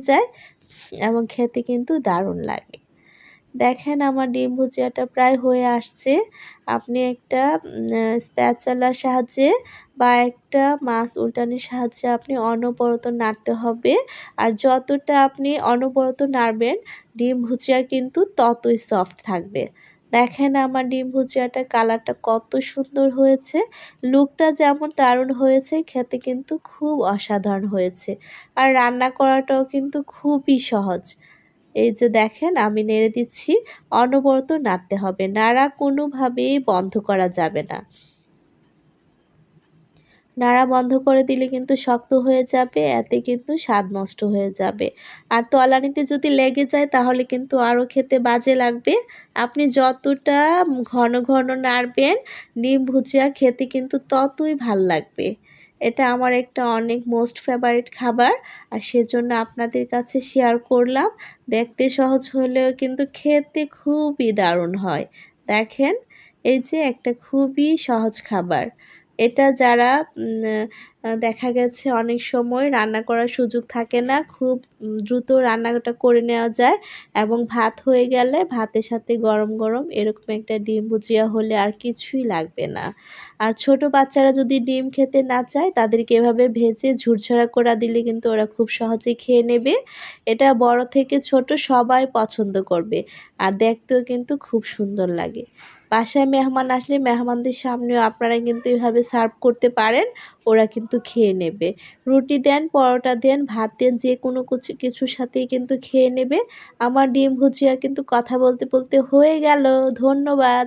যায় এবং খেতে কিন্তু দারুণ লাগে। দেখেন আমার ডিম ভুজিয়াটা প্রায় হয়ে আসছে। আপনি একটা স্প্যাচালার সাহায্যে বা একটা মাছ উল্টানির সাহায্যে আপনি অনবরত নাড়তে হবে। আর যতটা আপনি অনবরত নাড়বেন, ডিম ভুজিয়া কিন্তু ততই সফট থাকবে। দেখেন আমার ডিম ভুজিয়াটা কালারটা কত সুন্দর হয়েছে। লুকটা যেমন দারুণ হয়েছে, খেতে কিন্তু খুব অসাধারণ হয়েছে। আর রান্না করাটাও কিন্তু খুবই সহজ। এই যে দেখেন, আমি নেড়ে দিচ্ছি, অনবরত নাড়তে হবে। নাড়া কোনোভাবেই বন্ধ করা যাবে না। নাড়া বন্ধ করে দিলে কিন্তু শক্ত হয়ে যাবে, এতে কিন্তু স্বাদ নষ্ট হয়ে যাবে। আর তলানিতে যদি লেগে যায় তাহলে কিন্তু আরও খেতে বাজে লাগবে। আপনি যতটা ঘন ঘন নাড়বেন, নিম ভুজিয়া খেতে কিন্তু ততই ভালো লাগবে। এটা আমার একটা অনেক মোস্ট ফেভারিট খাবার আর সেজন্য আপনাদের কাছে শেয়ার করলাম। দেখতে সহজ হলেও কিন্তু খেতে খুবই দারুণ হয়। দেখেন, এই যে একটা খুবই সহজ খাবার। এটা যারা দেখা গেছে অনেক সময় রান্না করার সুযোগ থাকে না, খুব দ্রুত রান্নাটা করে নেওয়া যায় এবং ভাত হয়ে গেলে ভাতের সাথে গরম গরম এরকম একটা ডিম ভুজিয়া হলে আর কিছুই লাগবে না। আর ছোট বাচ্চারা যদি ডিম খেতে না চায়, তাদেরকে এভাবে ভেজে ঝুরঝরা করা দিলে কিন্তু ওরা খুব সহজে খেয়ে নেবে। এটা বড় থেকে ছোট সবাই পছন্দ করবে, আর দেখতেও কিন্তু খুব সুন্দর লাগে। বাসায় মেহমান আসলে মেহমানদের সামনেও আপনারা কিন্তু এভাবে সার্ভ করতে পারেন, ওরা কিন্তু খেয়ে নেবে। রুটি দেন, পরোটা দেন, ভাত দেন, যে কোনো কিছু কিছুর সাথেই কিন্তু খেয়ে নেবে। আমার ডিম ভুজিয়া কিন্তু কথা বলতে বলতে হয়ে গেল। ধন্যবাদ।